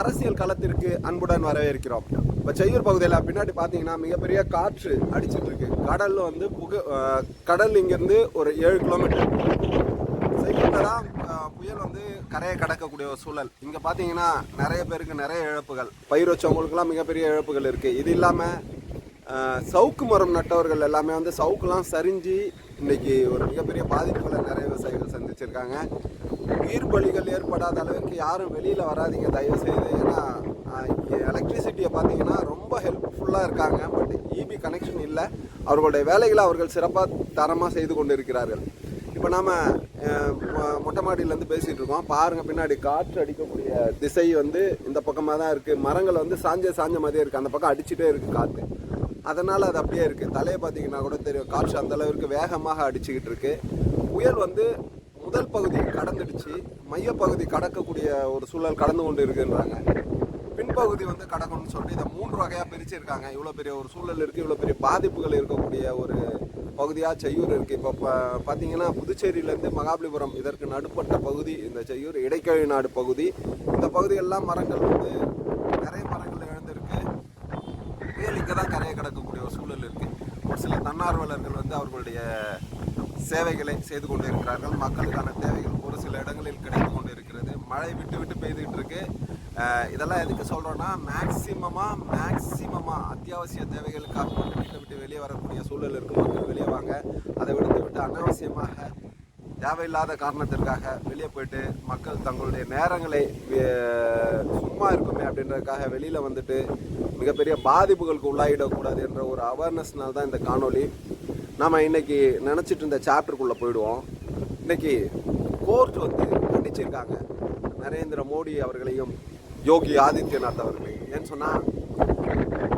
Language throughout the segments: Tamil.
அரசியல் களத்திற்கு அன்புடன் வரவேற்கிறோம். இப்போ செய்யூர் பகுதியில் பின்னாடி பார்த்தீங்கன்னா மிகப்பெரிய காற்று அடிச்சுட்டு இருக்கு. கடல்ல வந்து புக கடல் இங்கேருந்து ஒரு ஏழு கிலோமீட்டர். செய்யூர்ல தான் புயல் வந்து கரையை கடக்கக்கூடிய ஒரு சூழல். இங்கே பார்த்தீங்கன்னா நிறைய பேருக்கு நிறைய இழப்புகள். பயிர் வச்சவங்களுக்குலாம் மிகப்பெரிய இழப்புகள் இருக்குது இது இல்லாமல் சவுக்கு மரம் நட்டவர்கள் எல்லாமே வந்து சவுக்குலாம் சரிஞ்சு இன்னைக்கு ஒரு மிகப்பெரிய பாதிப்புகளை நிறைய விவசாயிகள் சந்திச்சிருக்காங்க. உயிர் பலிகள் ஏற்படாத அளவுக்கு யாரும் வெளியில் வராதீங்க தயவு செய்து ஏன்னா எலக்ட்ரிசிட்டியை பார்த்தீங்கன்னா ரொம்ப ஹெல்ப்ஃபுல்லாக இருக்காங்க. பட் இபி கனெக்ஷன் இல்லை. அவர்களுடைய வேலைகளை அவர்கள் சிறப்பாக தரமாக செய்து கொண்டு இருக்கிறார்கள் இப்போ நாம் மொ- மொட்டை மாடியிலேருந்து பேசிகிட்டு இருக்கோம். பாருங்கள் பின்னாடி காற்று அடிக்கக்கூடிய திசை வந்து இந்த பக்கமாக தான் இருக்குது மரங்கள் வந்து சாஞ்ச சாஞ்ச மாதிரியே இருக்குது அந்த பக்கம் அடிச்சுட்டே இருக்குது காற்று அதனால் அது அப்படியே இருக்குது தலையை பார்த்தீங்கன்னா கூட தெரியும். காற்று அந்த வேகமாக அடிச்சுக்கிட்டு இருக்குது புயல் வந்து முதல் பகுதி கடந்துடுச்சு. மையப்பகுதி கடக்கக்கூடிய ஒரு சூழல் கடந்து கொண்டு இருக்குன்றாங்க பின்பகுதி வந்து கடக்கணும்னு சொல்லிட்டு இதை மூன்று வகையாக பிரிச்சிருக்காங்க. இவ்வளோ பெரிய ஒரு சூழல் இருக்குது இவ்வளோ பெரிய பாதிப்புகள் இருக்கக்கூடிய ஒரு பகுதியாக செய்யூர் இருக்குது இப்போ ப பார்த்தீங்கன்னா புதுச்சேரியிலேருந்து மகாபலிபுரம் இதற்கு நடுப்பட்ட பகுதி இந்த செய்யூர் இடைக்கழி நாடு பகுதி. இந்த பகுதியெல்லாம் மரங்கள் வந்து நிறைய மரங்கள் இழந்திருக்கு புயல் இங்கே தான் கரையை கடக்கக்கூடிய ஒரு சூழல் இருக்குது ஒரு சில தன்னார்வலர்கள் வந்து அவர்களுடைய சேவைகளை செய்து கொண்டு இருக்கிறார்கள் மக்களுக்கான தேவைகள் ஒரு சில இடங்களில் கிடைத்து கொண்டு இருக்கிறது மழை விட்டு விட்டு பெய்துகிட்டு இருக்கு. இதெல்லாம் எதுக்கு சொல்கிறோன்னா மேக்சிமமாக மேக்சிமமாக அத்தியாவசிய தேவைகளுக்காக மட்டும் வீட்டை விட்டு வெளியே வரக்கூடிய சூழல் இருக்கும் மக்கள் வெளியே வாங்க. அதை விடுத்து விட்டு அனாவசியமாக தேவையில்லாத காரணத்திற்காக வெளியே போயிட்டு மக்கள் தங்களுடைய நேரங்களை சும்மா இருக்குமே அப்படின்றதுக்காக வெளியில் வந்துட்டு மிகப்பெரிய பாதிப்புகளுக்கு உள்ளாயிடக்கூடாது என்ற ஒரு அவேர்னஸ்னால் தான் இந்த காணொளி நாம் இன்னைக்கு நினச்சிட்டு இருந்த சாப்டருக்குள்ளே போயிடுவோம். இன்னைக்கு கோர்ட் வந்து கண்டிச்சிருக்காங்க. நரேந்திர மோடி அவர்களையும் யோகி ஆதித்யநாத் அவர்களையும். ஏன்னு சொன்னால்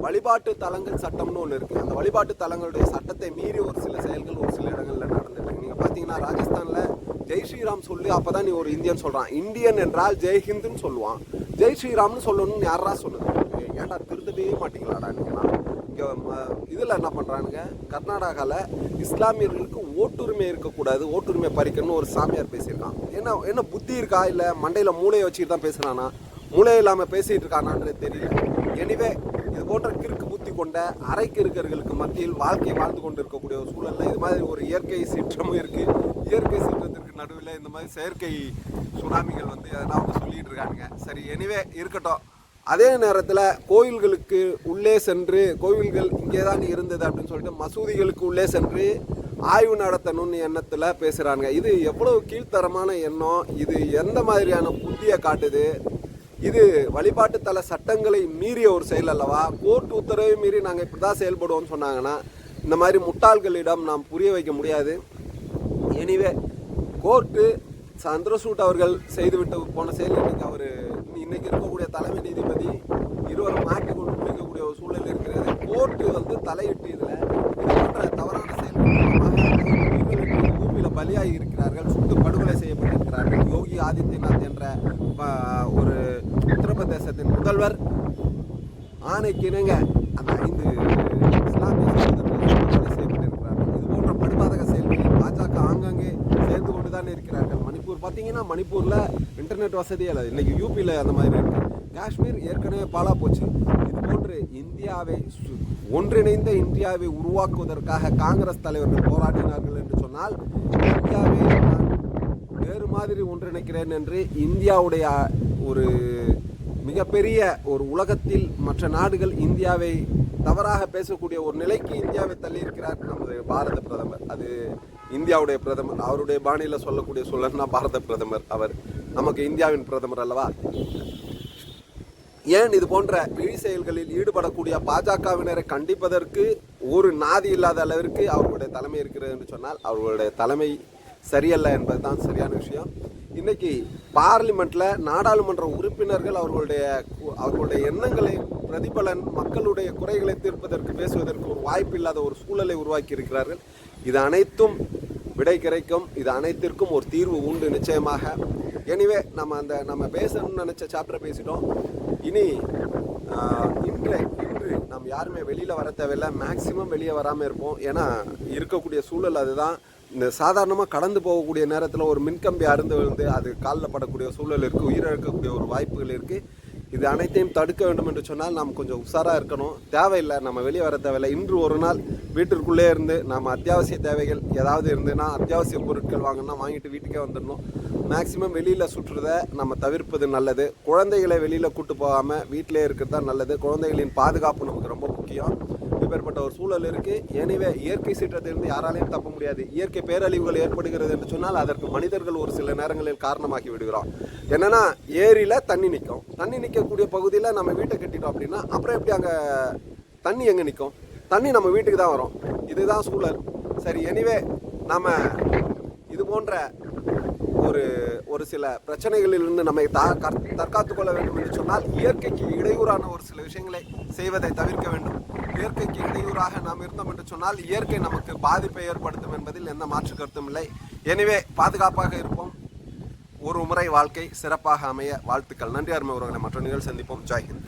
வழிபாட்டு தலங்கள் சட்டம்னு ஒன்று இருக்குது அந்த வழிபாட்டு தலங்களுடைய சட்டத்தை மீறி ஒரு சில செயல்கள் ஒரு சில இடங்களில் நடந்துருக்கு நீங்கள் பார்த்தீங்கன்னா ராஜஸ்தானில் ஜெய் ஸ்ரீராம் சொல்லி அப்போ தான் நீ ஒரு இந்தியன் சொல்கிறான் இந்தியன் என்றால் ஜெய் ஹிந்துன்னு சொல்லுவான். ஜெய் ஸ்ரீராம்னு சொல்லணும்னு யாரா சொன்னது ஏன்டா திருந்தவே மாட்டீங்களாடா இதில் என்ன பண்ணுறானுங்க கர்நாடகாவில் இஸ்லாமியர்களுக்கு ஓட்டுரிமை இருக்கக்கூடாது ஓட்டுரிமை பறிக்கணும்னு ஒரு சாமியார் பேசியிருக்கான். என்ன என்ன புத்தி இருக்கா? இல்லை மண்டையில் மூளையை வச்சுட்டு தான் பேசுகிறானா மூளை இல்லாமல் பேசிகிட்டு இருக்கானான்றது தெரியல. எனிவே இது போன்ற கிறுக்கு புத்தி கொண்ட அரை கிறுக்கர்களுக்கு மத்தியில் வாழ்க்கையை வாழ்ந்து கொண்டு இருக்கக்கூடிய ஒரு சூழலில் இது மாதிரி ஒரு இயற்கை சீற்றமும் இருக்குது இயற்கை சீற்றத்திற்கு நடுவில் இந்த மாதிரி செயற்கை சுனாமிகள் வந்து எதனா வந்து சொல்லிகிட்டு இருக்காங்க சரி எனிவே இருக்கட்டும். அதே நேரத்தில் கோயில்களுக்கு உள்ளே சென்று கோயில்கள் இங்கே தான் இருந்தது அப்படின்னு சொல்லிட்டு மசூதிகளுக்கு உள்ளே சென்று ஆய்வு நடத்தணும்னு எண்ணத்தில் பேசுகிறாங்க இது எவ்வளவு கீழ்த்தரமான எண்ணம்? இது எந்த மாதிரியான புத்தியை காட்டுது? இது வழிபாட்டு தல சட்டங்களை மீறிய ஒரு செயல் அல்லவா? கோர்ட் உத்தரவை மீறி நாங்கள் இப்படி தான் செயல்படுவோம்னு சொன்னாங்கன்னா இந்த மாதிரி முட்டாள்களிடம் நாம் புரிய வைக்க முடியாது. எனிவே கோர்ட்டு சந்திரசூட் அவர்கள் செய்துவிட்டு போன செயல் அவர் இன்னைக்கு இருக்கக்கூடிய தலைமை நீதிபதி இருவரும் மாற்றி கொண்டு பிடிக்கக்கூடிய ஒரு சூழல் இருக்கிறது. கோர்ட்டு வந்து தலையிட்டு இதில் இது போன்ற தவறான செயல்கள் பூமியில் பலியாகி இருக்கிறார்கள் சுட்டு படுகொலை செய்யப்பட்டிருக்கிறார்கள். யோகி ஆதித்யநாத் என்ற ஒரு உத்தரப்பிரதேசத்தின் முதல்வர். ஆணைக்கு இணங்க அந்த ஐந்து இஸ்லாமிய சகோதரர்கள் படுகொலை செய்யப்பட்டிருக்கிறார்கள் இது போன்ற படுபாதக செயல்களில் பாஜக ஆங்காங்கே சேர்ந்து கொண்டு தான் இருக்கிறார்கள் மணிப்பூர் பார்த்தீங்கன்னா மணிப்பூரில் இன்டர்நெட் வசதியே இல்லை. இன்றைக்கி யூபியில் அந்த மாதிரி இருக்குது காஷ்மீர் ஏற்கனவே பாலா போச்சு. இது போன்று இந்தியாவை சு- ஒன்றிணைந்த இந்தியாவை உருவாக்குவதற்காக காங்கிரஸ் தலைவர்கள் போராடினார்கள் என்று சொன்னால் இந்தியாவை நான் வேறு மாதிரி ஒன்றிணைக்கிறேன் என்று இந்தியாவுடைய ஒரு மிகப்பெரிய ஒரு உலகத்தில் மற்ற நாடுகள் இந்தியாவை தவறாக பேசக்கூடிய ஒரு நிலைக்கு இந்தியாவை தள்ளியிருக்கிறார் நமது பாரத பிரதமர். அது இந்தியாவுடைய பிரதமர். அவருடைய பாணியில் சொல்லக்கூடிய சொல்லணும்னா பாரத பிரதமர் அவர். நமக்கு இந்தியாவின் பிரதமர் அல்லவா? ஏன் இது போன்ற இழி செயல்களில் ஈடுபடக்கூடிய பாஜகவினரை கண்டிப்பதற்கு ஒரு நாதி இல்லாத அளவிற்கு அவர்களுடைய தலைமை இருக்கிறது என்று சொன்னால் அவர்களுடைய தலைமை சரியல்ல என்பதுதான் சரியான விஷயம். இன்னைக்கு பார்லிமெண்ட்ல நாடாளுமன்ற உறுப்பினர்கள் அவர்களுடைய அவர்களுடைய எண்ணங்களை பிரதிபலன் மக்களுடைய குறைகளை தீர்ப்பதற்கு பேசுவதற்கு ஒரு வாய்ப்பு இல்லாத ஒரு சூழலை உருவாக்கி இருக்கிறார்கள். இது அனைத்தும் விடை கிடைக்கும். இது அனைத்திற்கும் ஒரு தீர்வு உண்டு நிச்சயமாக. எனிவே நம்ம அந்த நம்ம பேசணும்னு நினச்ச சாப்டரை பேசிட்டோம். இனி இன்று இன்று நாம் யாருமே வெளியில் வர தேவையில்லை. மேக்ஸிமம் வெளியே வராமல் இருப்போம். ஏன்னா இருக்கக்கூடிய சூழல் அதுதான். இந்த சாதாரணமாக கடந்து போகக்கூடிய நேரத்தில் ஒரு மின்கம்பி அருந்து விழுந்து அது காலில் படக்கூடிய சூழல் இருக்குது உயிரிழக்கக்கூடிய ஒரு வாய்ப்புகள் இருக்குது இது அனைத்தையும் தடுக்க வேண்டும் என்று சொன்னால் நாம் கொஞ்சம் உஷாராக இருக்கணும். தேவையில்லை நம்ம வெளியே வர தேவையில்லை. இன்று ஒரு நாள் வீட்டிற்குள்ளே இருந்து நம்ம அத்தியாவசிய தேவைகள் ஏதாவது இருந்துன்னா அத்தியாவசிய பொருட்கள் வாங்கினா வாங்கிட்டு வீட்டுக்கே வந்துடணும். மேக்ஸிமம் வெளியில் சுற்றுறத நம்ம தவிர்ப்பது நல்லது. குழந்தைகளை வெளியில் கூட்டு போகாமல் வீட்டிலே இருக்கிறது தான் நல்லது. குழந்தைகளின் பாதுகாப்பு நமக்கு ரொம்ப முக்கியம். மேற்பட்ட ஒரு சூழல் இருக்கு. எனவே இயற்கை சீற்றத்திலிருந்து யாராலையும் தப்ப முடியாது. இயற்கை பேரழிவுகள் ஏற்படுகிறது என்று சொன்னால் அதற்கு மனிதர்கள் ஒரு சில நேரங்களில் காரணமாக்கி விடுகிறோம் என்னன்னா ஏரியில தண்ணி நிற்கும் தண்ணி நிற்கக்கூடிய பகுதியில் நம்ம வீட்டை கட்டிட்டோம் அப்படின்னா அப்புறம் எப்படி அங்கே தண்ணி எங்கே நிற்கும் தண்ணி நம்ம வீட்டுக்கு தான் வரும். இதுதான் சூழல். சரி எனிவே நம்ம இது போன்ற ஒரு ஒரு சில பிரச்சனைகளிலிருந்து நம்மை தா கற்- தற்காத்துக் கொள்ள வேண்டும் என்று சொன்னால் இயற்கைக்கு இடையூறான ஒரு சில விஷயங்களை செய்வதை தவிர்க்க வேண்டும். இயற்கைக்கு இடையூறாக நாம் இருந்தோம் என்று சொன்னால் இயற்கை நமக்கு பாதிப்பை ஏற்படுத்தும் என்பதில் எந்த மாற்று கருத்தும் இல்லை. எனவே பாதுகாப்பாக இருப்போம். ஒரு முறை வாழ்க்கை சிறப்பாக அமைய வாழ்த்துக்கள். நன்றி அருமை உறவுகளை மற்ற நிகழ்ச்சி சந்திப்போம். ஜாய்ஹிந்த்.